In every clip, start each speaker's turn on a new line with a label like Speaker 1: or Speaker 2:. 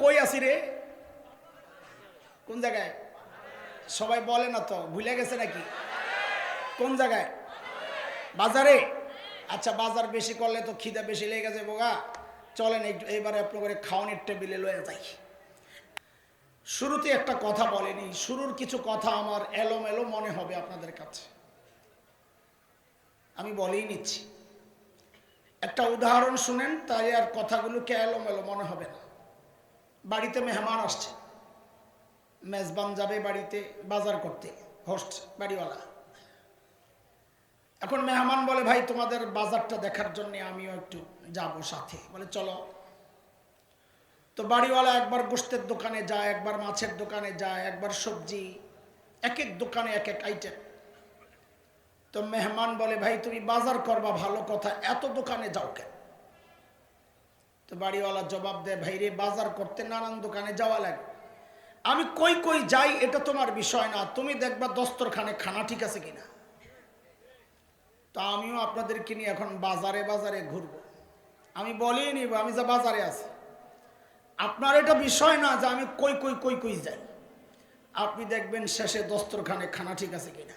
Speaker 1: কই আছি রে? কোন জায়গায়? সবাই বলে না তো, ভুলে গেছে নাকি? কোন জায়গায়? বাজারে? আচ্ছা বাজার বেশি করলে তো খিদা বেশি লেগে গেছে বোগা। চলেন, একটু এবারে আপনার খাওয়ানোর টেবিলে লয়ে যাই। শুরুতে একটা কথা বলেনি, শুরুর কিছু কথা আমার এলোমেলো মনে হবে আপনাদের কাছে। আমি বলেই নিচ্ছি। একটা উদাহরণ শুনেন, তাই আর কথাগুলোকে এলোমেলো মনে হবে না। বাড়িতে মেহমান আসছে। মেজবান যাবে বাড়িতে বাজার করতে হোস্ট বাড়িওয়ালা। এখন মেহমান বলে, ভাই, তোমাদের বাজারটা দেখার জন্য আমিও একটু যাব সাথে। বলে, চলো। তো বাড়িওয়ালা একবার গোস্তের দোকানে যায়, একবার মাছের দোকানে যায়, একবার সবজি, এক এক দোকানে এক এক আইটেম তো মেহমান বলে, ভাই, তুমি বাজার করবা, ভালো কথা। এত দোকানে যাও কেন? তো বাড়িওয়ালা জবাব দেয়, ভাই রে, বাজার করতে নানান দোকানে যাওয়া লাগে। আমি কই কই যাই, এটা তোমার বিষয় না। তুমি দেখবা দস্তরখানে খানা ঠিক আছে কিনা? তো আমিও আপনাদেরকে নিয়ে এখন বাজারে বাজারে ঘুরবো। আমি বলেই নিব, আমি যা বাজারে আছি। আপনার এটা বিষয় না যে আমি কই কই কই কই যাই। আপনি দেখবেন শেষে দস্তরখানে খানা ঠিক আছে কিনা।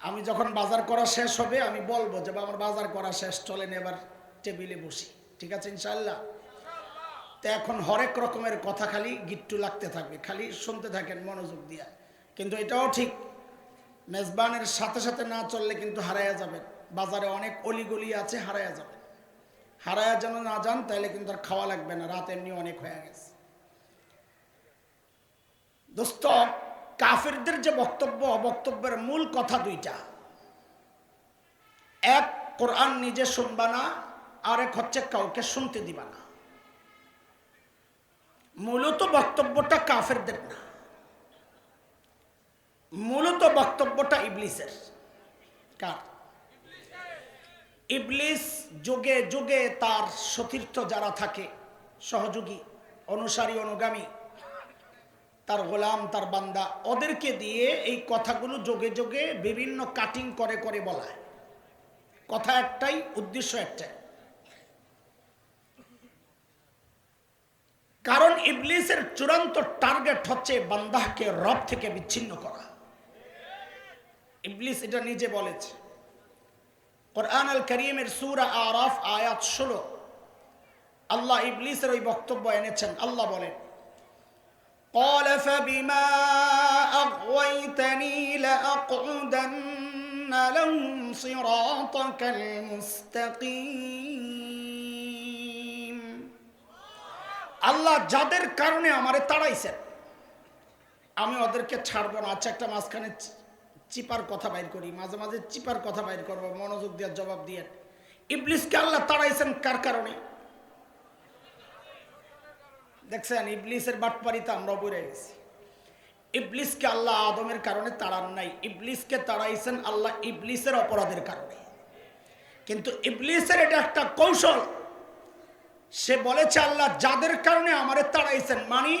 Speaker 1: আমি যখন বাজার করা শেষ হবে, আমি বলব যে আমার বাজার করা শেষ, চলেন এবার। টেবিলে বসি। ঠিক আছে ইনশাল্লাহ তো এখন হরেক রকমের কথা খালি গিট্টু লাগতে থাকবে, খালি শুনতে থাকেন, মনোযোগ দিয়া। কিন্তু এটাও ঠিক, মেজবানের সাথে সাথে না চললে কিন্তু হারায়া যাবেন। বাজারে অনেক অলিগলি আছে, হারায়া যাবেন। হারায়া যেন না যান তাহলে কিন্তু আর খাওয়া লাগবে না, রাত এমনি অনেক হয়ে গেছে। দোস্ত, কাফেরদের যে বক্তব্য, বক্তব্যের মূল কথা দুইটা। এক, কোরআন নিজে শুনবা না আর এক হচ্ছে কাউকে শুনতে দিবা না। মূলত বক্তব্যটা কাফেরদের না। মূলত বক্তব্যটা ইবলিসের। কার? ইবলিস যুগে যুগে তার সতীর্থ যারা থাকে, সহযোগী, অনুসারী, অনুগামী, তার গোলাম, তার বান্দা, ওদেরকে দিয়ে এই কথাগুলো যোগে যোগে বিভিন্ন কাটিং করে করে বলায়। কথা একটাই, উদ্দেশ্য একটাই। কারণ ইবলিসের চূড়ান্ত টার্গেট হচ্ছে বান্দাহকে রব থেকে বিচ্ছিন্ন করা ইবলিস এটা নিজে বলেছে কোরআন আল করিমের সুরা আরাফ আয়াত ষোলো আল্লাহ ইবলিসের ওই বক্তব্য এনেছেন আল্লাহ বলেন قال فبما أغويتني لأقعدن لهم صراطك المستقيم আল্লাহ যাদের কারণে আমারে তাড়াইছেন, আমি ওদেরকে ছাড়বো না। আচ্ছা একটা মাঝখানে চিপার কথা বাইর করি, মাঝে মাঝে চিপার কথা বাইর করব, মনোযোগ দিয়ে জবাব দিয়ে। ইবলিসকে আল্লাহ তাড়াইছেন কার কারণে? দেখছেন, ইবলিসের বাটপারিতে আমরা বলে গেছি। ইবলিসকে আল্লাহ আদমের কারণে তাড়ান নাই। ইবলিসকে তাড়াইছেন আল্লাহ ইবলিসের অপরাধের কারণে। কিন্তু ইবলিসের এটা একটা কৌশল সে বলেছে আল্লাহ, যাদের কারণে আমারে তাড়াইছেন মানে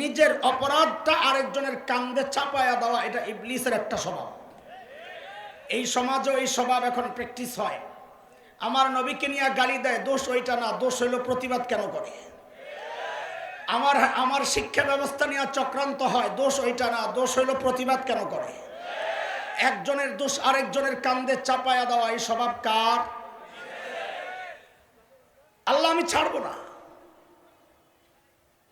Speaker 1: নিজের অপরাধটা আরেকজনের কান্দে চাপায়া দেওয়া, এটা ইবলিসের একটা স্বভাব। এই সমাজও এই স্বভাব এখন প্র্যাকটিস হয়। আমার নবীকে নিয়ে গালি দেয়, দোষ ওইটা না, দোষ হইল প্রতিবাদ কেন করে? আমার আমার শিক্ষা ব্যবস্থা নিয়ে চক্রান্ত হয়, দোষ ওইটা না, দোষ হইল প্রতিবাদ কেন করে? একজনের দোষ আরেকজনের কান্দে চাপায়া দেওয়া, এই স্বভাব কার? আল্লাহ, আমি ছাড়বো না।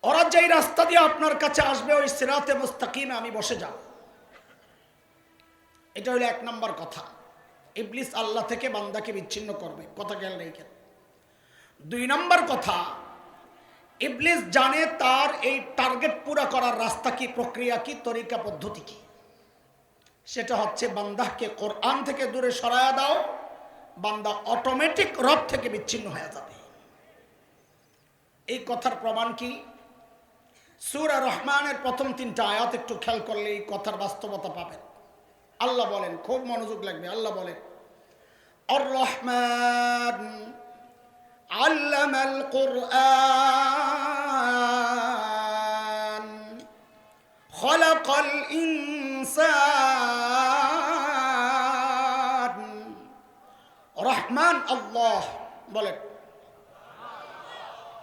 Speaker 1: ওরা যেই রাস্তা দিয়ে আপনার কাছে আসবে, ওই সিরাতে মুস্তাকিমে আমি বসে যাব। এটা হলো এক নম্বর কথা। ইবলিস আল্লাহ থেকে বান্দাকে বিচ্ছিন্ন করবে। কথা খেয়াল রেখে দুই নম্বর কথা, ইবলিস জানে তার এই টার্গেট পুরা করার রাস্তা কি, প্রক্রিয়া কি, তরিকা, পদ্ধতি কি। সেটা হচ্ছে বান্দাকে কোরআন থেকে দূরে সরায়া দাও, বান্দা অটোমেটিক রব থেকে বিচ্ছিন্ন হয়ে যাবে। এই কথার প্রমাণ কি? সুরা রহমানের প্রথম তিনটা আয়াত একটু খেয়াল করলে এই কথার বাস্তবতা পাবেন। আল্লাহ বলেন, খুব মনোযোগ লাগবে, আল্লাহ বলেন আর রহমান আল্লামাল কোরআন খলাকাল ইনসান। রহমান আল্লাহ বলেন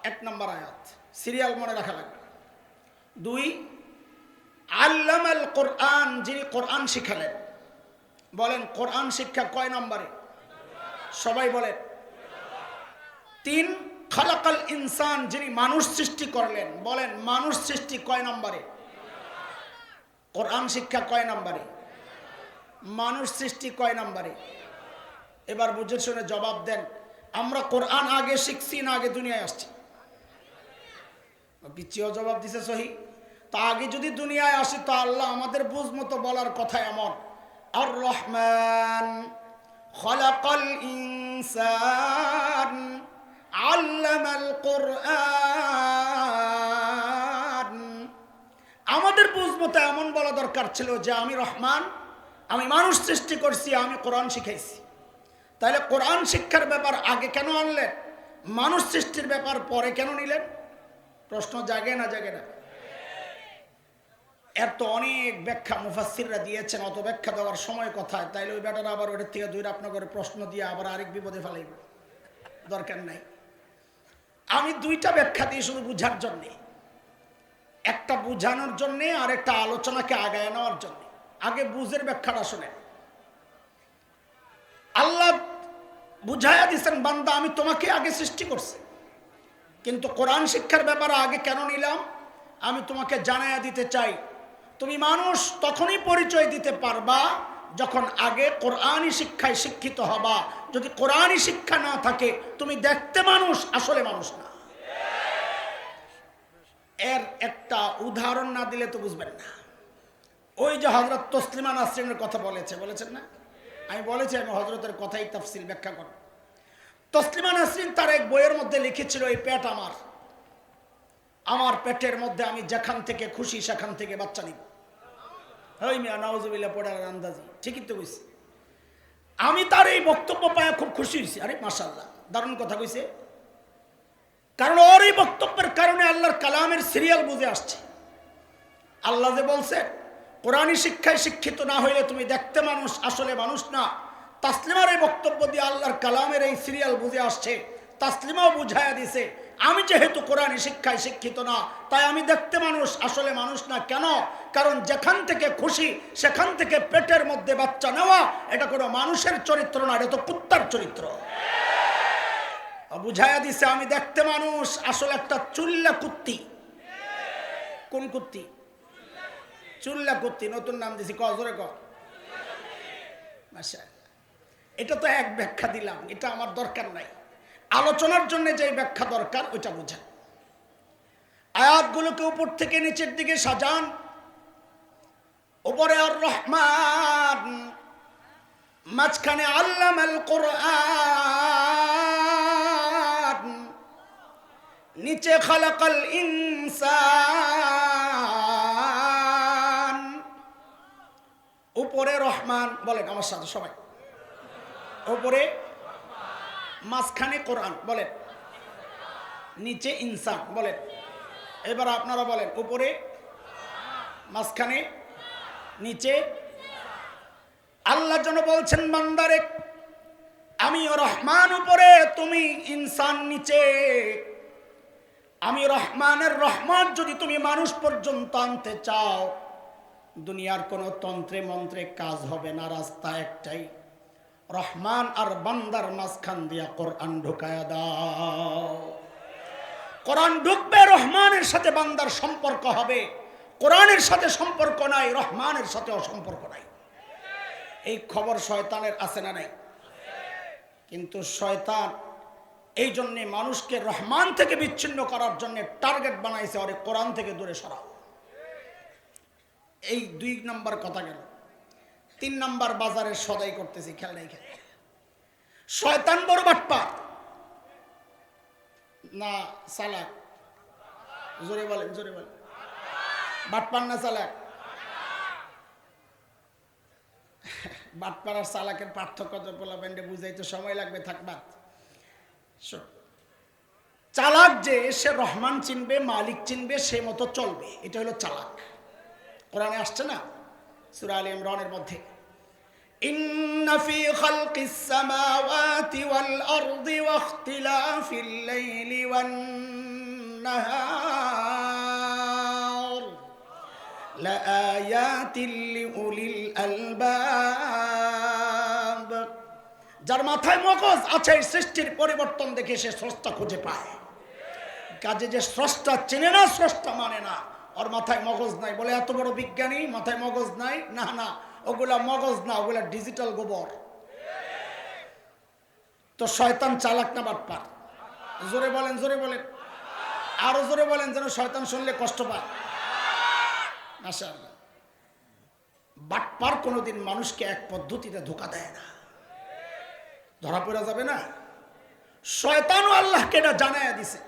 Speaker 1: এক নম্বর আয়াত। সিরিয়াল মনে রাখা লাগবে। দুই, আল্লামাল কোরআন, যিনি কোরআন শিখালেন। বলেন, কোরআন শিক্ষা কয় নম্বরে? সবাই বলেন। তিন, খালাকাল ইনসান, যিনি মানুষ সৃষ্টি করলেন। বলেন, মানুষ সৃষ্টি কয় নম্বরে? কোরআন শিক্ষা কয় নম্বরে? মানুষ সৃষ্টি কয় নম্বরে? এবার বুঝে শুনে জবাব দেন। আমরা কোরআন আগে শিখছি না আগে দুনিয়ায় আসছি। পিছিয়েও জবাব দিছে সহি? তা আগে যদি দুনিয়ায় আসি, তো আল্লাহ আমাদের বুঝ মতো বলার কথা এমন। আর রহমান খলাকাল ইনসান, আল্লামাল কোরআন। আমাদের বুঝ মতো এমন বলা দরকার ছিল যে আমি রহমান, আমি মানুষ সৃষ্টি করছি, আমি কোরআন শিখাইছি। তাহলে কোরআন শিক্ষার ব্যাপার আগে কেন আনলেন? মানুষ সৃষ্টির ব্যাপার পরে কেন নিলেন? প্রশ্ন জাগে না জাগে না। এর তো অনেক ব্যাখ্যা মুফাসিররা দিয়েছেন, অত ব্যাখ্যা দেওয়ার সময় কোথায়? তাইলে ওই ব্যাটারা আবার ওটার থেকে দুই আপনার প্রশ্ন দিয়ে আবার আরেক বিপদে ফেলাইব। দরকার নাই। আমি দুইটা ব্যাখ্যা দিই শুধু বুঝার জন্যে। একটা বুঝানোর জন্যে আর একটা আলোচনাকে আগায় নেওয়ার জন্যে। আগে বুঝের ব্যাখ্যাটা শোনেন। আল্লাহ বুঝাইয়া দিচ্ছেন বান্দা, আমি তোমাকে আগে সৃষ্টি করছি। কিন্তু কোরআন শিক্ষার ব্যাপারে আগে কেন নিলাম? আমি তোমাকে জানাইয়া দিতে চাই। তুমি মানুষ, তখনই পরিচয় দিতে পারবা যখন আগে কোরআনই শিক্ষায় শিক্ষিত হবা। যদি কোরআনই শিক্ষা না থাকে, তুমি দেখতে মানুষ, আসলে মানুষ না। এর একটা উদাহরণ না দিলে তো বুঝবেন না। ওই যে হজরত তসলিমা নাসরিনের কথা বলেছে, বলেছেন না? আমি বলেছি, আমি হজরতের কথাই তাফসিল ব্যাখ্যা করব। তসলিমা নাসরিন তার এক বইয়ের মধ্যে লিখেছিল, এই পেট আমার। আমার পেটের মধ্যে আমি যেখান থেকে খুশি সেখান থেকে বাচ্চা নিব। ওই মিয়া নওয়াজবিল্লা পড়ার আন্দাজি। ঠিকই তো কইছি। আমি তার এই বক্তব্য পায় খুব খুশি হয়েছি আরে মাসাল্লাহ দারুণ কথা কইছে। কারণ ওর এই বক্তব্যের কারণে আল্লাহর কালামের সিরিয়াল বুঝে আসছে। আল্লাহ যে বলছে কোরআনী শিক্ষায় শিক্ষিত না হইলে তুমি দেখতে মানুষ, আসলে মানুষ না। তাসলিমার এই বক্তব্য দিয়ে আল্লাহর কালামের এই সিরিয়াল বুঝে আসছে। তাসলিমাও বুঝাইয়া দিছে, আমি যেহেতু কোরআন শিক্ষায় শিক্ষিত না, তাই আমি দেখতে মানুষ, আসলে মানুষ না। কেন? কারণ যেখান থেকে খুশি, সেখান থেকে পেটের মধ্যে বাচ্চা নেওয়া, এটা কোনো মানুষের চরিত্র না, এটা তো কুত্তার চরিত্র। বুঝাইয়া দিছে, আমি দেখতে মানুষ, আসলে একটা চুল্লা কুত্তি। কোন কুত্তি? চুল্লা কুত্তি, নতুন নাম দিছি কজরে ক। এটা তো এক ব্যাখ্যা দিলাম, এটা আমার দরকার নাই। আলোচনার জন্য যে ব্যাখ্যা দরকার, ওইটা বোঝান। আয়াতগুলোকে উপর থেকে নিচের দিকে সাজান। উপরে আর রহমান মাঝখানে আল্লামাল কোরআন। নিচে খালাকাল ইনসান। উপরে রহমান, বলেন আমার সাথে সবাই। উপরে মাঝখানে কোরআন, বলেন। নিচে ইনসান, বলেন। এবার আপনারা বলেন, উপরে মাঝখানে, নিচে। আল্লাহ যেন বলছেন, বান্দারে আমি রহমান উপরে, তুমি ইনসান নিচে। আমি রহমানের রহমান যদি তুমি মানুষ পর্যন্ত আনতে চাও, দুনিয়ার কোনো তন্ত্রে মন্ত্রে কাজ হবে না, রাস্তা একটাই। রহমান আর বান্দার মাঝখান দিয়া কোরআন ঢুকায়া দাও। কোরআন ঢুকবে, রহমানের সাথে বান্দার সম্পর্ক হবে। কোরআনের সাথে সম্পর্ক নাই, রহমানের সাথেও সম্পর্ক নাই। এই খবর শয়তানের আছে না নাই? কিন্তু শয়তান এই জন্যে মানুষকে রহমান থেকে বিচ্ছিন্ন করার জন্য টার্গেট বানাইছে, আরে কোরআন থেকে দূরে সরাও। এই দুই নম্বর কথা গেল। তিন নাম্বার বাজারে সদাই করতেছি, খেয়াল খেয়াল শয়তান বড় বাটপা না, চালাক। জোরে বলেন জোরে বলেন। বাটপার না চালাক? বাটপার আর চালাকের পার্থক্য তো পোলা ব্যান্ডে বুঝাইতে সময় লাগবে থাকবার চালাক যে সে রহমান চিনবে, মালিক চিনবে, সে মতো চলবে। এটা হলো চালাক। কোরআনে আসছে না? সুরা আলী ইমরানের মধ্যে إن في خلق السماوات والأرض واختلاف الليل والنهار والنهار لآيات لأولي الألباب যার মাথায় মগজ আছে এই সৃষ্টির পরিবর্তন দেখে সে স্রষ্টা খুঁজে পায় কাজে যে স্রষ্টা চেনে না স্রষ্টা মানে না ওর মাথায় মগজ নাই। বলে, এত বড় বিজ্ঞানী, মাথায় মগজ নাই? না না, ওগুলা মগজ না, ওগুলা ডিজিটাল গোবর। তো শয়তান চালাক না বাটপার জোরে বলেন জোরে বলেন। আরও জোরে বলেন যেন শয়তান শুনলে কষ্ট পায়। মাশাআল্লাহ। বাটপার কোনোদিন মানুষকে এক পদ্ধতিতে ধোকা দেয় না। ধরা পড়া যাবে না। শয়তানও আল্লাহকে এটা জানাইয়া দিছে।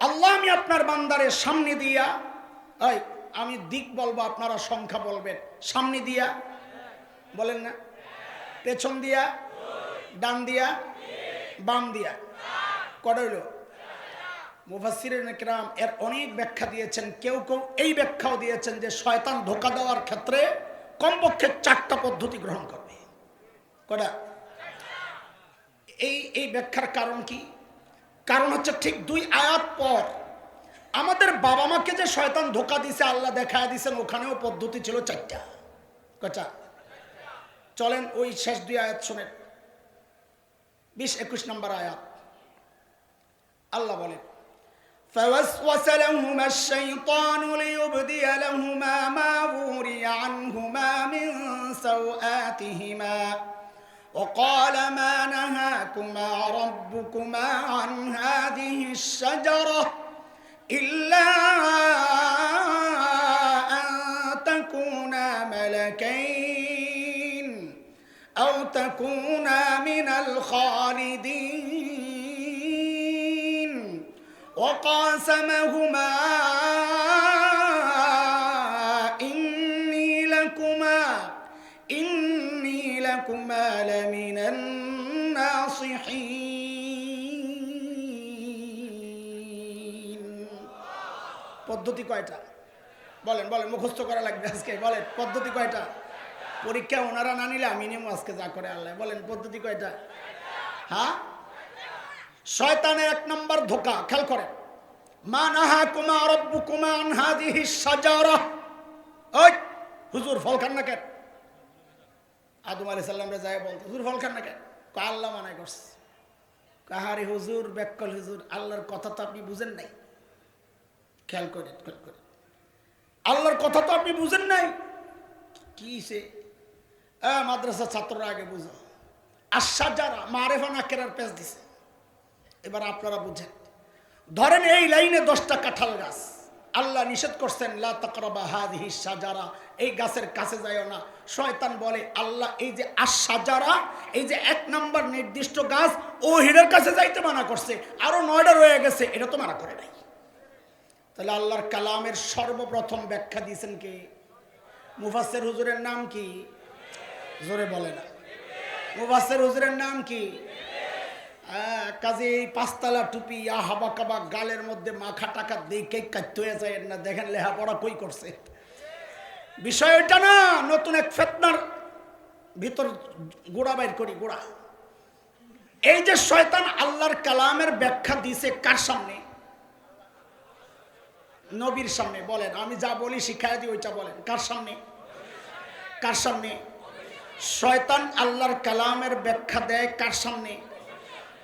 Speaker 1: আল্লাহ আমি আপনার বান্দারের সামনে দিয়া, এই, আমি দিক বলব, আপনারা সংখ্যা বলবেন। সামনে দিয়া, বলেন না। পেছন দিয়া, ডান দিয়া, বাম দিয়া। কটা হইল? মুফাসিরেন একরাম এর অনেক ব্যাখ্যা দিয়েছেন, কেউ কেউ এই ব্যাখ্যাও দিয়েছেন যে শয়তান ধোকা দেওয়ার ক্ষেত্রে কমপক্ষে চারটা পদ্ধতি গ্রহণ করবে। কটা? এই এই ব্যাখ্যার কারণ কি? কারণ হচ্ছে ঠিক দুই আয়াত পর আমাদের বাবা মাকে যে শয়তান ধোকা দিছে আল্লাহ দেখায় দিছেন ওখানেও পদ্ধতি ছিল চারটা কটা চলেন ওই শেষ দুই আয়াত শোনেন বিশ একুশ নম্বর আয়াত আল্লাহ বলেন فوسوس لهما الشيطان ليبدي لهما ما وري عنهما من سوآتهما وقال ما نهاكما ربكما عن هذه الشجرة إلا أن تكونا ملكين أو تكونا من الخالدين. وقاسمهما إني لكما لمن الناصحين পদ্ধতি কয়টা বলেন বলেন মুখস্থ করা লাগবে আজকে বলেন পদ্ধতি কয়টা পরীক্ষা ওনারা না নিলে আমি নেবো আজকে যা করে আল্লাহ বলেন পদ্ধতি কয়টা হ্যাঁ শয়তানের এক নম্বর ধোকা খেয়াল করেন মা নাহা কুমা রব্বু কুমা আনহাদিহি সাজারা ওই হুজুর ফল খান না কেন আদম আলি সাল্লামরা যায় বলতো, হুজুর ফল খান না কেন আল্লাহ মানাই করছে। কাহারি হুজুর বেকল হুজুর, আল্লাহর কথা তো আপনি বুঝেন নাই। খেয়াল করেন খেয়াল করেন। আল্লাহর কথা তো আপনি বুঝেন নাই? কি সে? মাদ্রাসা ছাত্ররা আগে বুঝো। আশা যারা মারেফা না কেরার পেঁচ দিছে। এবার আপনারা বুঝেন। ধরেন এই লাইনে দশটা কাঁঠাল গাছ, আল্লাহ নিষেধ করছেন, লা তাকরাবা হাদিহি সাজারা এই গাছের কাছে যাইও না। শয়তান বলে, আল্লাহ, এই যে আশাজারা এই যে এক নাম্বার নির্দিষ্ট গাছ, ও হিরের কাছে যাইতে মানা করছে। আরও নয়টা রয়ে গেছে, এটা তো মানা করে নাই। তাহলে আল্লাহর কালামের সর্বপ্রথম ব্যাখ্যা দিয়েছেন কে? মুফাসের হুজুরের নাম কি? জোরে বলে না। মুফাসের হুজুরের নাম কি? কাজে এই পাঁচতলা টুপি ইয়া হাবা কাবা গালের মধ্যে মাখা টাকা দেখে কাটতে হয়ে যায় না। দেখেন লেহাপড়া কই করছে? বিষয় ওইটা না, নতুন এক ফেতনার ভিতর গোড়া বাইর করি, গোড়া। এই যে শয়তান আল্লাহর কালামের ব্যাখ্যা দিছে কার সামনে? নবীর সামনে, বলেন। আমি যা বলি শিখাই দিই, ওইটা বলেন। কার সামনে? কার সামনে? শয়তান আল্লাহর কালামের ব্যাখ্যা দেয় কার সামনে?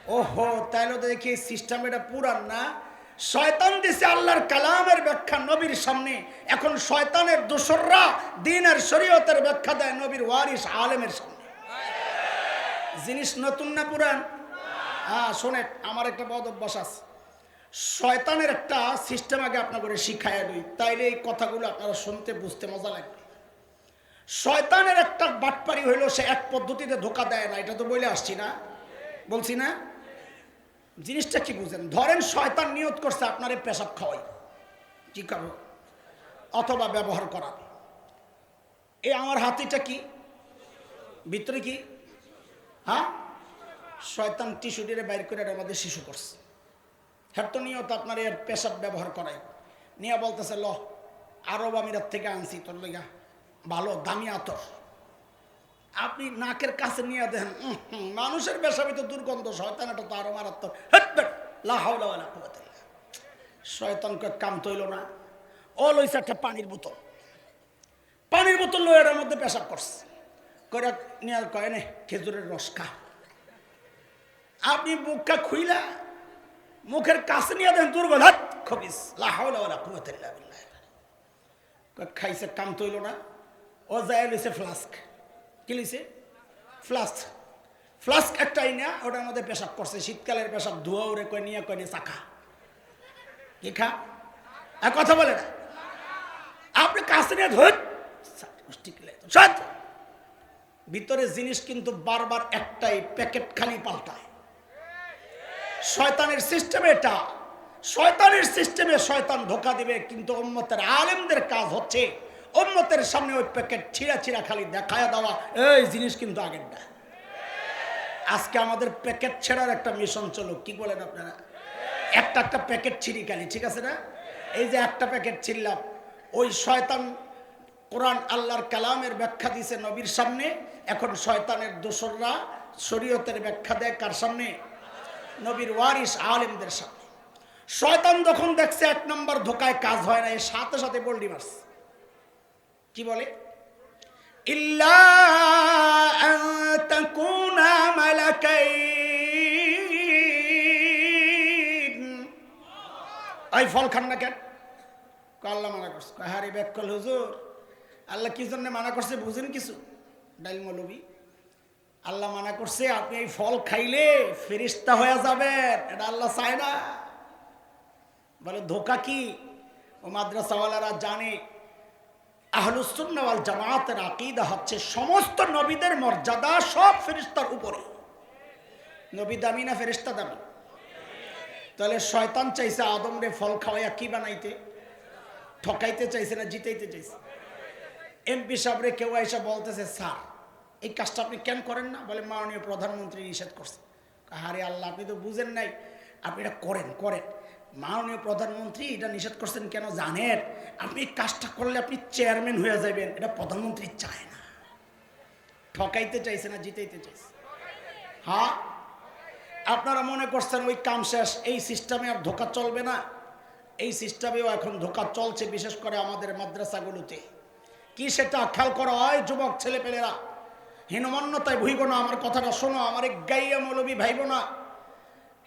Speaker 1: ওহো, তাইলে দেখি সিস্টেম এটা পুরান না। শয়তান দিছে আল্লাহর কালামের ব্যাখ্যা নবীর সামনে। এখন শয়তানের দোসররা দিনের শরীয়তের ব্যাখ্যা দেয় নবীর ওয়ারিস আলেমের সামনে। জিনিস নতুন না পুরান? হ্যাঁ শোনে আমার একটা বদ অভ্যাস আছে। শয়তানের একটা সিস্টেম আগে আপনাকে শিখাইয়া দিই, তাইলে এই কথাগুলো আপনারা শুনতে, বুঝতে মজা লাগবে। শয়তানের একটা বাটপারি হইল সে এক পদ্ধতিতে ধোকা দেয় না, এটা তো বলে আসছি না। বলছি না? জিনিসটা কি বুঝেন? ধরেন শয়তান নিয়ত করছে আপনারে পেশাব খাওয়াই। কি করো? অথবা ব্যবহার করা। এই আমার হাতিটা কি? ভিতরে কি? হ্যাঁ? শয়তান টিস্যুটিরে বাইর করে এটার মধ্যে শিশু করছে। হ্যাঁ তো নিয়ত আপনার এর পেশাব ব্যবহার করাই। নিয়ে বলতেছে ল আরব আমিরাত থেকে আনছি, তোর লেগা ভালো, দামি আতর। আপনি নাকের কাছে নিয়ে দেন মানুষের পেশাবি তো দুর্গন্ধ শয়তান এটা তো আরও মারাত্মক। হেট বেট, লা হাওলা ওয়ালা কুওয়াতা ইল্লা বিল্লাহ। শয়তান কয় কাম তৈল না। ও লইছে একটা পানির বোতল। পানির বোতল লইয়ার মধ্যে পেশাব করছে। করে নিয়ে কয় নে খেজুরের রস খা। আপনি মুখটা খুইলা মুখের কাছে নিয়ে দেন দুর্গন্ধ খবিস। লা হাওলা ওয়ালা কুওয়াতা ইল্লা খাইছে কাম তৈল না। ও যায় লইছে ফ্লাস্ক। কি লইছে ফ্লাস্ক। ফ্লাস্ক একটাই না ওটার মধ্যে পেশাব করছে। শীতকালের পেশাব, ধোয়া উড়ে কয়, নিয়ে কয়, নিয়ে চাকা। কি খা? আর কথা বলে না। আপনি কাছে নিয়ে ধর সৎ। ভিতরে জিনিস কিন্তু বারবার একটাই, প্যাকেট খালি পাল্টায়। শয়তানের সিস্টেম এটা। শয়তানের সিস্টেমে শয়তান ধোকা দিবে, কিন্তু উম্মতের আলেমদের কাজ হচ্ছে উম্মতের সামনে ওই প্যাকেট ছিঁড়া ছিঁড়া খালি দেখায় দেওয়া, এই জিনিস কিন্তু আগের না। আজকে আমাদের প্যাকেট ছেড়ার একটা মিশন চলুক, কি বলেন আপনারা? একটা একটা প্যাকেট ছিঁড়ি খালি, ঠিক আছে না? এই যে একটা প্যাকেট ছিঁড়লাম, ওই শয়তান কোরআন আল্লাহর কালামের ব্যাখ্যা দিছে নবীর সামনে, এখন শয়তানের দোসররা শরীয়তের ব্যাখ্যা দেয় কার সামনে? নবীর ওয়ারিস আলেমদের সামনে। শয়তান যখন দেখছে এক নম্বর ধোকায় কাজ হয় না এর সাথে সাথে বল্ডি মারছে। কি বলে? এই ফল খান না কেন? আল্লাহ মানা করছে। হারি ব্যাক কল হুজুর। আল্লাহ কি জন্য মানা করছে বুঝেন কিছু? ডাইল মৌলবী। আল্লাহ মানা করছে, আপনি এই ফল খাইলে ফেরিস্তা হয়ে যাবেন। এটা আল্লাহ চায় না। বলে, ধোকা কি? ও মাদ্রাসাওয়ালারা জানে আহলুসুন্নাওয়াল জামাতের আকিদা হচ্ছে সমস্ত নবীদের মর্যাদা সব ফেরিস্তার উপরে। নবী দামি না ফেরিস্তা দামি? তাহলে শয়তান চাইছে আদম রে ফল খাওয়াইয়া কি বানাইতে? ঠকাইতে চাইছে না জিতাইতে চাইছে? এমপি সাহেবরে কেউ এসে বলতেছে, স্যার, এই কাজটা আপনি কেন করেন না? বলে, মাননীয় প্রধানমন্ত্রী নিষেধ করছে। আরে আল্লাহ, আপনি তো বুঝেন নাই। আপনি এটা করেন করেন। মাননীয় প্রধানমন্ত্রী এটা নিষেধ করছেন কেন জানেন? আপনি কাজটা করলে আপনি চেয়ারম্যান হয়ে যাবেন। এটা প্রধানমন্ত্রী চায় না। ঠকাইতে চাইছে না, জিতাইতে চাইছে। হ্যাঁ? আপনারা মনে করছেন ওই কাম শেষ, এই সিস্টেমে আর ধোকা চলবে না? এই সিস্টেমেও এখন ধোকা চলছে, বিশেষ করে আমাদের মাদ্রাসাগুলোতে। কি সেটা? খেয়াল করা হয় যুবক ছেলেপেলেরা। হীনমন্যতায় ভুইব না, আমার কথাটা শোনো, আমার গাইয়া মৌলবী ভাইব না।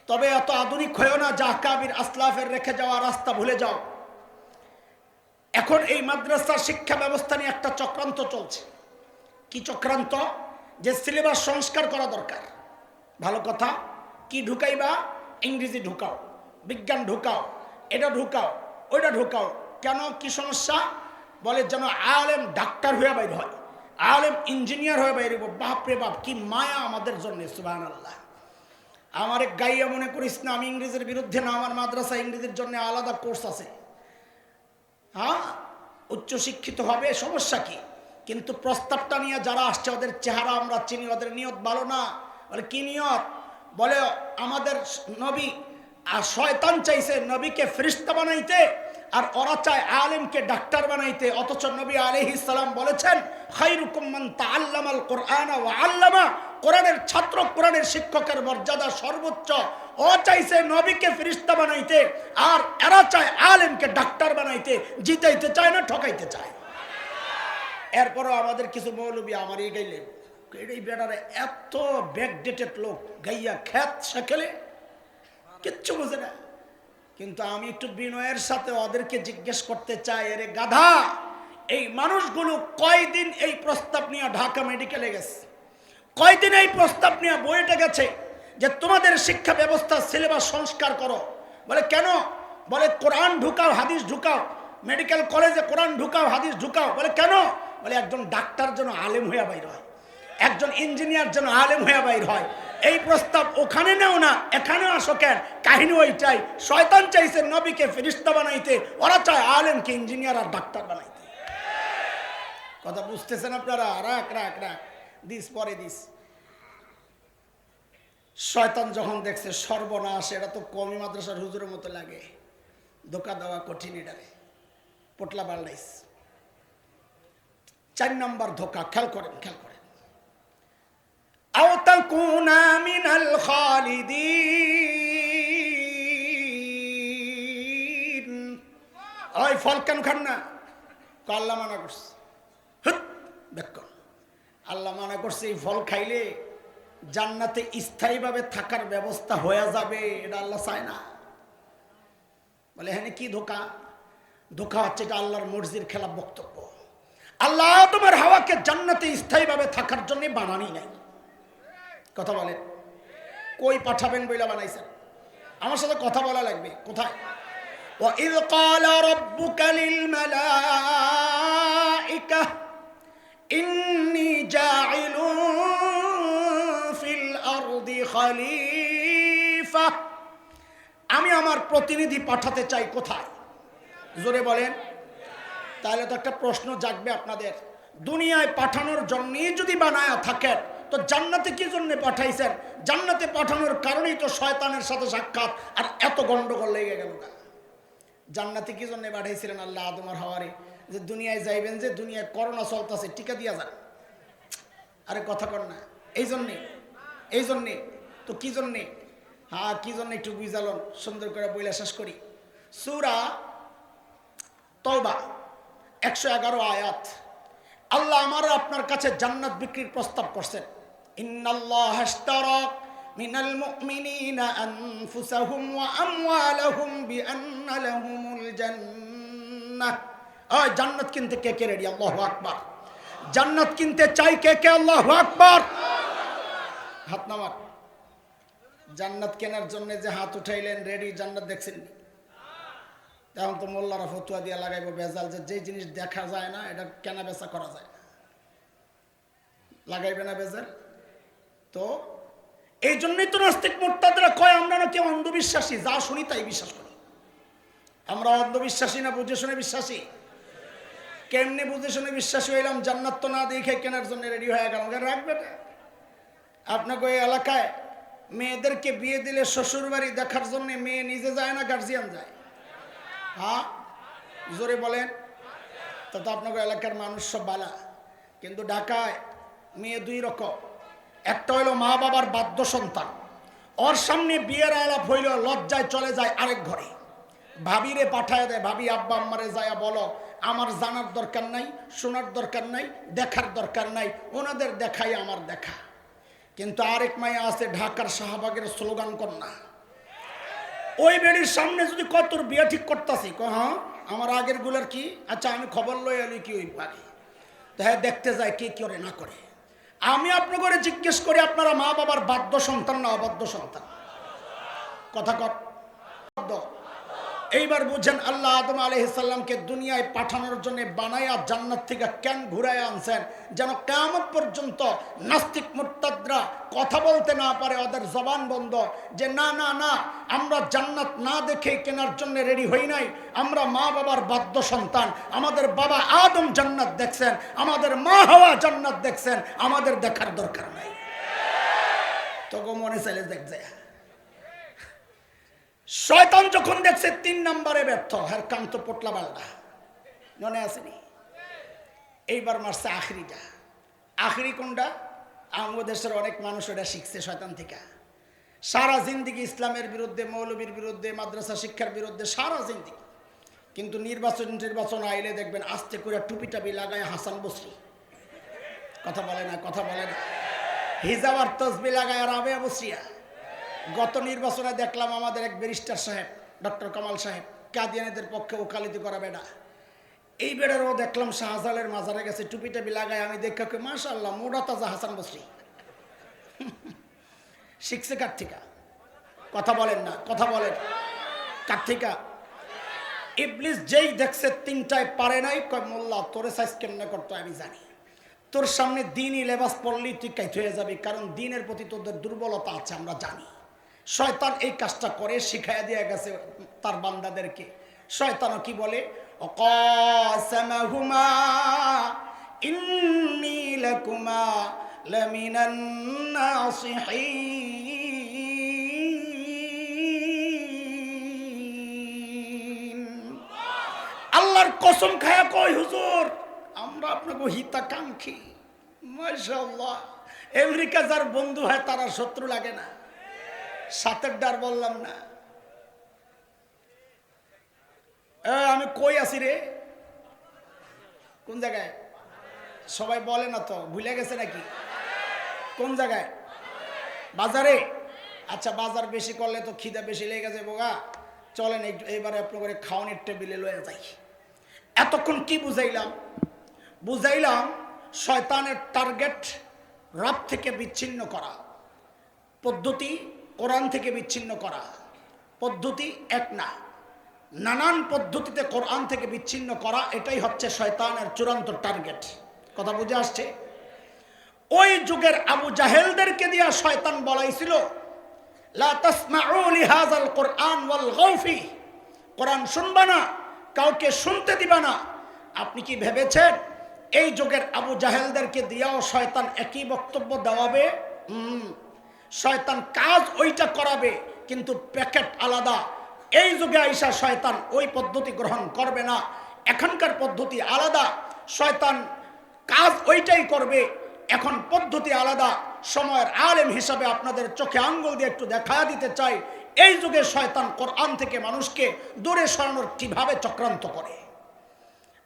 Speaker 1: তবে এত আধুনিক হয়েও না, যা কাবির আসলাফের রেখে যাওয়া রাস্তা ভুলে যাও। এখন এই মাদ্রাসার শিক্ষা ব্যবস্থা নিয়ে একটা চক্রান্ত চলছে। কি চক্রান্ত? যে সিলেবাস সংস্কার করা দরকার। ভালো কথা, কি ঢুকাইবা? ইংরেজি ঢুকাও, বিজ্ঞান ঢুকাও, এটা ঢুকাও, ওইটা ঢুকাও। কেন? কি সমস্যা? বলে যেন আলেম ডাক্তার হয়ে বাইর হয়, আলেম ইঞ্জিনিয়ার হয়ে বাইরে বাপরে বাপ, কি মায়া আমাদের জন্য সুবাহ আল্লাহ আমার এক গাইয়া মনে করিস না, আমি ইংরেজের বিরুদ্ধে না, আমার মাদ্রাসা ইংরেজির জন্য আলাদা কোর্স আছে। হ্যাঁ? উচ্চশিক্ষিত হবে, সমস্যা কি? কিন্তু প্রস্তাবটা নিয়ে যারা আসছে, ওদের চেহারা আমরা চিনি, ওদের নিয়ত ভালো না। বলে, কি নিয়ত? বলে, আমাদের নবী, আর শয়তান চাইছে নবীকে ফেরিস্তা বানাইতে, আর ওরা চায় আলেমকে ডাক্তার বানাইতে। অথচ নবী আলাইহিস সালাম বলেছেন খাইরুকুম মান তাআল্লামাল কোরআন ওয়া আল্লামা কোরআনের ছাত্র, কোরআনের শিক্ষকের মর্যাদা সর্বোচ্চ। ও চাইছে নবীকে ফেরিস্তা বানাইতে, আর এরা চায় আলেমকে ডাক্তার বানাইতে। জিতাইতে চায় না, ঠকাইতে চায়। এরপরও আমাদের কিছু মৌলবী আমার এই গাইলে এই বেটারে এত ব্যাকডেটেড লোক গাইয়া খ্যাত সেকেলে, কিচ্ছু বুঝে না। কিন্তু আমি একটু বিনয়ের সাথে ওদেরকে জিজ্ঞেস করতে চাই, এরে গাধা, এই মানুষগুলো কয়দিন এই প্রস্তাব নিয়ে ঢাকা মেডিকেলে গেছে? কয়দিন এই প্রস্তাব নিয়ে বইটা গেছে যে তোমাদের শিক্ষা ব্যবস্থা সিলেবাস সংস্কার করো? বলে, কেন? বলে, কোরআন ঢুকাও, হাদিস ঢুকাও, মেডিকেল কলেজে কোরআন ঢুকাও, হাদিস ঢুকাও। বলে, কেন? বলে, একজন ডাক্তার যেন আলেম হইয়া বাইর হয়, একজন ইঞ্জিনিয়ার যেন আলেম হইয়া বাইর হয়। এই প্রস্তাব ওখানে নেও না এখানে আসো কেন? কাহিনী ওইটাই, শয়তান চাইছে নবীকে ফেরিস্তা বানাইতে, ওরা চায় আলেমকে ইঞ্জিনিয়ার আর ডাক্তার বানাইতে। কথা বুঝতেছেন আপনারা? রাখ রাখ রাখ। দিস, পরে দিস। শয়তান যখন দেখছে সর্বনাশ, এটা তো কমি মাদ্রাসার হুজুরের মতো লাগে। ধোকা দেওয়া কঠিন এটারে। পোটলা বাল্লাইস চার নম্বর ধোকা, খেয়াল করেন খেয়াল করেন। আও তাকুনা মিনাল খালিদিন। ওই ফল কেন খান না? তো আল্লাহ মানা করছে। দেখো আল্লাহ মানা করছে এই ফল খাইলে জান্নাতে স্থায়ীভাবে থাকার ব্যবস্থা হয়ে যাবে এটা আল্লাহ চায় না বলে হ্যাঁ কি ধোকা ধোকা হচ্ছে এটা আল্লাহর মর্জির খেলা বক্তব্য আল্লাহ তোমার হাওয়াকে জান্নাতে স্থায়ীভাবে থাকার জন্য বানানি নাই কথা বলেন কই পাঠাবেন বইলা বানাইছেন আমার সাথে কথা বলা লাগবে কোথায় وإذ قال ربك للملائكة ইন্নি ফিল আরদি খলিফা। আমি আমার প্রতিনিধি পাঠাতে চাই কোথায়? জোরে বলেন। তাহলে তো একটা প্রশ্ন জাগবে আপনাদের। দুনিয়ায় পাঠানোর জন্যই যদি বানায়া থাকেন, তো জান্নাতে কি জন্য পাঠাইছেন? জান্নাতে পাঠানোর কারণেই তো শয়তানের সাথে সাক্ষাৎ। আর এত গন্ডগোল লেগে গেল না জান্নাতে কি জন্য পাঠাইছিলেন আল্লাহ আদমার হওয়ারে যে দুনিয়ায় যাইবেন যে দুনিয়ায় করোনা চলতেছে, টিকা দিয়া যান। আরে কথা কর না। এই জন্যে এই জন্যে, তো কি জন্যে? হ্যাঁ কি জন্য একটু বুঝালন, সুন্দর করে বইলা শেষ করি। সুরা তওবা, একশো এগারো আয়াত। আল্লাহ আমার আপনার কাছে জান্নাত বিক্রির প্রস্তাব করছেন। ইন্নাল্লাহ ওই জান্নাত কিনতে কে কে রেডি আল্লাহ আকবার। জান্নাত কিনতে চাই কে কে? আল্লাহু আকবার। হাত নামার। জান্নাত কেনার জন্য যে হাত উঠাইলেন রেডি জান্নাত দেখছেন এখন তো মোল্লারা ফতুয়া দিয়ে লাগাইবো বেজাল যে যে জিনিস দেখা যায় না, এটা কেনা বেচা করা যায় লাগাইবে না বেজাল তো এই জন্যই তো নাস্তিক মোর্তাদরা কয়, আমরা নাকি অন্ধবিশ্বাসী। যা শুনি তাই বিশ্বাস করি। আমরা অন্ধবিশ্বাসী না, বুঝে শুনে বিশ্বাসী? কেমনি বুঝে শুনে বিশ্বাসী হইলাম? জান্নাত তো না দেখে কেনার জন্য রেডি হয়ে গেলাম। রাখবে আপনাকে ওই এলাকায় মেয়েদেরকে বিয়ে দিলে শ্বশুর বাড়ি দেখার জন্য মেয়ে নিজে যায় না গার্জিয়ান যায়? হ্যাঁ? জোরে বলেন। তা তো আপনাকে এলাকার মানুষ সব বালা। কিন্তু ঢাকায় মেয়ে দুই রকম। একটা হইল মা বাবার বাদ্য সন্তান। ওর সামনে বিয়ের আলাপ হইল, লজ্জায় চলে যায় আরেক ঘরে। ভাবিরে পাঠায় দেয়, ভাবি, আব্বা, আম্মারে যায় বলো আমার জানার দরকার নাই, শোনার দরকার নাই, দেখার দরকার নাই, ওনাদের দেখাই আমার দেখা। কিন্তু আরেক মায়া আছে, ঢাকার শাহবাগের স্লোগান কন্যা। ওই বেড়ির সামনে যদি কত তোর বিয়ে ঠিক করতেছি হ্যাঁ আমার আগেরগুলার কি? আচ্ছা আমি খবর লই এলি কি ওই পারে হ্যাঁ দেখতে যায় কে করে না করে। আমি আপনার করে জিজ্ঞেস করি, আপনারা মা বাবার বাদ্য সন্তান না অবাধ্য সন্তান? কথা কর। বাধ্য। এইবার বুঝেন আল্লাহ আদম আলহিসাল্লামকে দুনিয়ায় পাঠানোর জন্য বানায়া জান্নাত থেকে কেন ঘুরায় আনছেন? যেন কেমন পর্যন্ত নাস্তিক, মুরতাদরা কথা বলতে না পারে, ওদের জবান বন্ধ। যে না না না, আমরা জান্নাত না দেখে কেনার জন্য রেডি হই নাই। আমরা মা বাবার বাদ্য সন্তান। আমাদের বাবা আদম জান্নাত দেখছেন। আমাদের মা হওয়া জান্নাত দেখছেন। আমাদের দেখার দরকার নাই। তোকে মনে চাইলে দেখ যায়। শয়তান যখন দেখছে তিন নম্বরে ব্যর্থ হ্যার কান্ত পটলা বাল্লা মনে আসেনি এইবার মারছে আখরিটা। আখরি কোনটা? আমাদের অনেক মানুষ এটা শিখছে শয়তান থেকে। সারা জিন্দিগি ইসলামের বিরুদ্ধে, মৌলবীর বিরুদ্ধে, মাদ্রাসা শিক্ষার বিরুদ্ধে, সারা জিন্দিগি। কিন্তু নির্বাচন নির্বাচন আইলে দেখবেন আস্তে করে টুপি টাপি লাগায় হাসান বসরি। কথা বলে না, কথা বলে না। হিজাব আর তসবি লাগায় রাবে বসরিয়া। গত নির্বাচনে দেখলাম আমাদের এক ব্যারিস্টার সাহেব, ডক্টর কামাল সাহেব, কাদিয়ানিদের পক্ষে ওকালিতি করা বেডা। এই বেড়ারও দেখলাম শাহজালের মাজারে গেছে, টুপি টাপি লাগায় আমি দেখে মাশাল্লাহ মোড়া তাজা হাসান বসরি। শিখছে কার থেকে কথা বলেন না, কথা বলেন। কার থেকে ইবলিস যেই দেখছে তিনটায় পারে নাই, কয়, মোল্লা, তোরে সাইজ কেমনে করতো আমি জানি। তোর সামনে দিনই লেবাস পড়লেই তুই কাইত হয়ে যাবি, কারণ দিনের প্রতি তোদের দুর্বলতা আছে, আমরা জানি। শয়তান এই কাজটা করে, শিখাইয়া দিয়ে গেছে তার বান্দাদেরকে। শয়তানও কি বলে? আল্লাহর কসম খায়া কই হুজুর, আমরা আপনাকে হিতাকাঙ্ক্ষী। মাশাআল্লাহ। আমেরিকা যার বন্ধু হয় তারা শত্রু লাগে না। সাতের ডার বললাম না। আমি কই আছি রে? কোন জায়গায়? সবাই বলে না তো, ভুলে গেছে নাকি? কোন জায়গায়? বাজারে? আচ্ছা বাজার বেশি করলে তো খিদা বেশি লেগে গেছে বোগা চলেন, একটু এইবারে আপনার খাওয়ানোর টেবিলে লয়ে যাই। এতক্ষণ কি বুঝাইলাম? বুঝাইলাম, শয়তানের টার্গেট রাব থেকে বিচ্ছিন্ন করা। পদ্ধতি কোরআন থেকে বিচ্ছিন্ন করা। পদ্ধতি এক না। নানান পদ্ধতিতে কোরআন থেকে বিচ্ছিন্ন করা, এটাই হচ্ছে শয়তানের চূড়ান্ত টার্গেট। কথা বুঝে আসছে? ওই যুগের আবু জাহেলদেরকে দিয়া শয়তান বলাইছিল কোরআন শুনবা না, কাউকে শুনতে দিবা না। আপনি কি ভেবেছেন এই যুগের আবু জাহেলদেরকে দিয়াও শয়তান একই বক্তব্য দেওয়াবে? শয়তান কাজ ওইটা করাবে, কিন্তু প্যাকেট আলাদা। এই যুগে আইসা শয়তান ওই পদ্ধতি গ্রহণ করবে না। এখনকার পদ্ধতি আলাদা, শয়তান কাজ ওইটাই করবে। এখন পদ্ধতি আলাদা, সময়ের আলেম হিসাবে আপনাদের চোখে আঙ্গুল দিয়ে একটু দেখা দিতে চাই। এই যুগে শয়তান কোরআন থেকে মানুষকে দূরে সরানোর কীভাবে চক্রান্ত করে?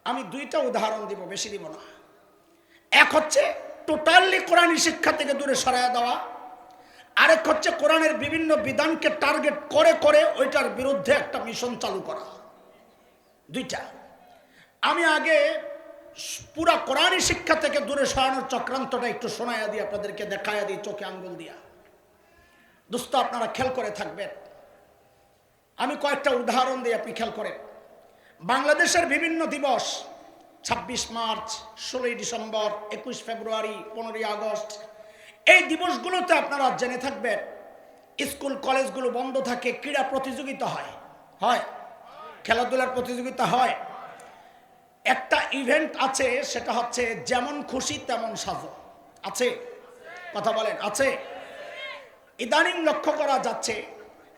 Speaker 1: আমি দুইটা উদাহরণ দিব, বেশি দিব না। এক হচ্ছে, টোটালি কোরআনী শিক্ষা থেকে দূরে সরাইয়া দেওয়া। আরেক হচ্ছে কোরআনের বিভিন্ন বিধানকে টার্গেট করে করে ওইটার বিরুদ্ধে একটা মিশন চালু করা। দুইটা। আমি আগে পুরা কোরআনী শিক্ষা থেকে দূরে সরানোর চক্রান্তটা একটু শোনাইয়া দিই, আপনাদেরকে দেখাইয়া দিই চোখে আঙ্গুল দিয়া। দোস্ত, আপনারা খেয়াল করে থাকবেন। আমি কয়েকটা উদাহরণ দিই আপনি খেয়াল করেন। বাংলাদেশের বিভিন্ন দিবস ২৬ মার্চ, ষোলোই ডিসেম্বর, একুশ ফেব্রুয়ারি, পনেরোই আগস্ট এই দিবসগুলোতে আপনারা জেনে থাকবেন, স্কুল, কলেজগুলো বন্ধ থাকে, ক্রীড়া প্রতিযোগিতা হয়। হয়। খেলাধুলার প্রতিযোগিতা হয়। একটা ইভেন্ট আছে, সেটা হচ্ছে যেমন খুশি তেমন সাজো। আছে? কথা বলেন, আছে? ইদানিং লক্ষ্য করা যাচ্ছে,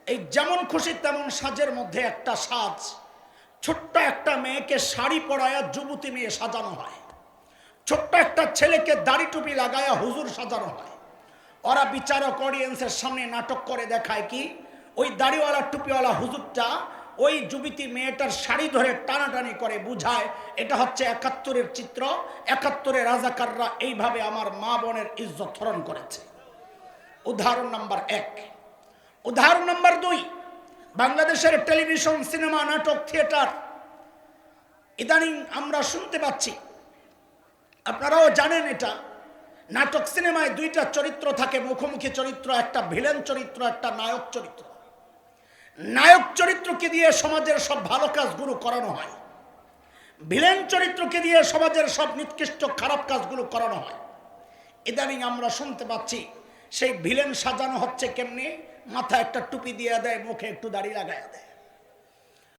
Speaker 1: এই যেমন খুশি তেমন সাজের মধ্যে একটা সাজ, ছোট্ট একটা মেয়েকে শাড়ি পরায়া যুবতী মেয়ে সাজানো হয়। ছোট্ট একটা ছেলেকে দাড়ি টুপি লাগায়া হুজুর সাজানো হয়। ওরা বিচারক অডিয়েন্সের সামনে নাটক করে দেখায় কি? ওই দাড়িওয়ালা, টুপিওয়ালা হুজুরটা ওই যুবতী মেয়েটার শাড়ি ধরে টানাটানি করে বুঝায়, এটা হচ্ছে একাত্তরের চিত্র, একাত্তরে রাজাকাররা এইভাবে আমার মা বোনের ইজ্জত হরণ করেছে। উদাহরণ নাম্বার এক। উদাহরণ নাম্বার দুই, বাংলাদেশের টেলিভিশন, সিনেমা, নাটক, থিয়েটার। ইদানিং আমরা শুনতে পাচ্ছি, আপনারাও জানেন এটা নাটক সিনেমায় দুইটা চরিত্র থাকে, মুখোমুখি চরিত্র, একটা ভিলেন চরিত্র, একটা নায়ক চরিত্র। নায়ক চরিত্রকে দিয়ে সমাজের সব ভালো কাজগুলো করানো হয়। ভিলেন চরিত্রকে দিয়ে সমাজের সব নিকৃষ্ট খারাপ কাজগুলো করানো হয়। ইদানিং আমরা শুনতে পাচ্ছি, সেই ভিলেন সাজানো হচ্ছে কেমনি? মাথায় একটা টুপি দিয়ে দেয়, মুখে একটু দাড়ি লাগায় দেয়।